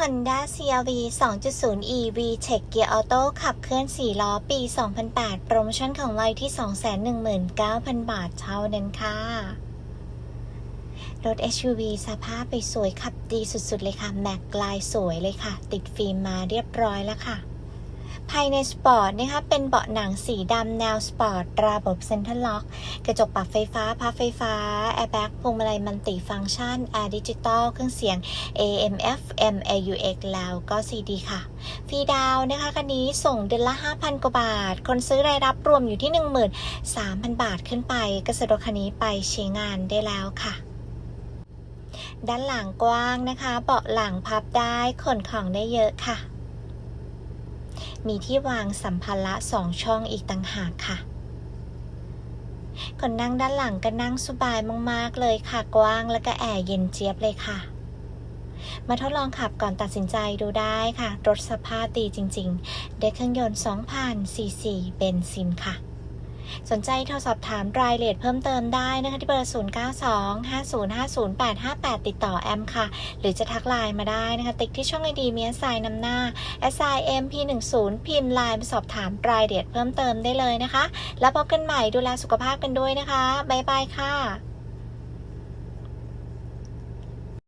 Honda CRV 2.0 e V-Tech Gear Auto ขับเคลื่อน 4 ล้อ ปี 2008 โปรโมชั่นของไลที่ 219,000 บาทเท่านั้นค่ะ รถ SUV สภาพไปสวยขับดีสุดๆเลยค่ะ แม็กลายสวยเลยค่ะ ติดฟิล์มมาเรียบร้อยแล้วค่ะ ภายในสปอร์ตนะคะเป็นเบาะหนังสีดำแนวสปอร์ตระบบเซ็นทรัลล็อก กระจกปรับไฟฟ้าพับไฟฟ้าแอร์แบ็กพวงมาลัยมันติฟังก์ชันแอร์ดิจิตอลเครื่องเสียง AM FM AUX แล้วก็ CD ค่ะ ฟรีดาวนะคะคันนี้ส่งเดือนละ 5,000 กว่าบาท คนซื้อรายรับรวมอยู่ที่ 13,000 บาทขึ้นไปก็สะดวกคันนี้ไปใช้งานได้แล้วค่ะด้านหลังกว้างนะคะ เบาะหลังพับได้ขนของได้เยอะค่ะ มีที่วางสัมภาระสองช่องอีกต่างหากค่ะคนนั่งด้านหลังก็นั่งสบายมากๆเลยค่ะ กว้างแล้วก็แอร์เย็นเจี๊ยบเลยค่ะ มาทดลองขับก่อนตัดสินใจดูได้ค่ะ รถสภาพดีจริงๆ เด็กเครื่องยนต์ 2,000ซีซีเบนซินค่ะ สนใจโทรสอบถามรายละเอียดเพิ่มเติมได้นะคะที่เบอร์ 0925050858 ติดต่อแอมค่ะ หรือจะทักไลน์มาได้นะคะ ติ๊กที่ช่องไอดีมียสไซน์นำหน้า s i m p 1 0พิมพ์ไลน์มาสอบถามรายละเอียดเพิ่มเติมได้เลยนะคะ แล้วพบกันใหม่ดูแลสุขภาพกันด้วยนะคะ บ๊ายบายค่ะ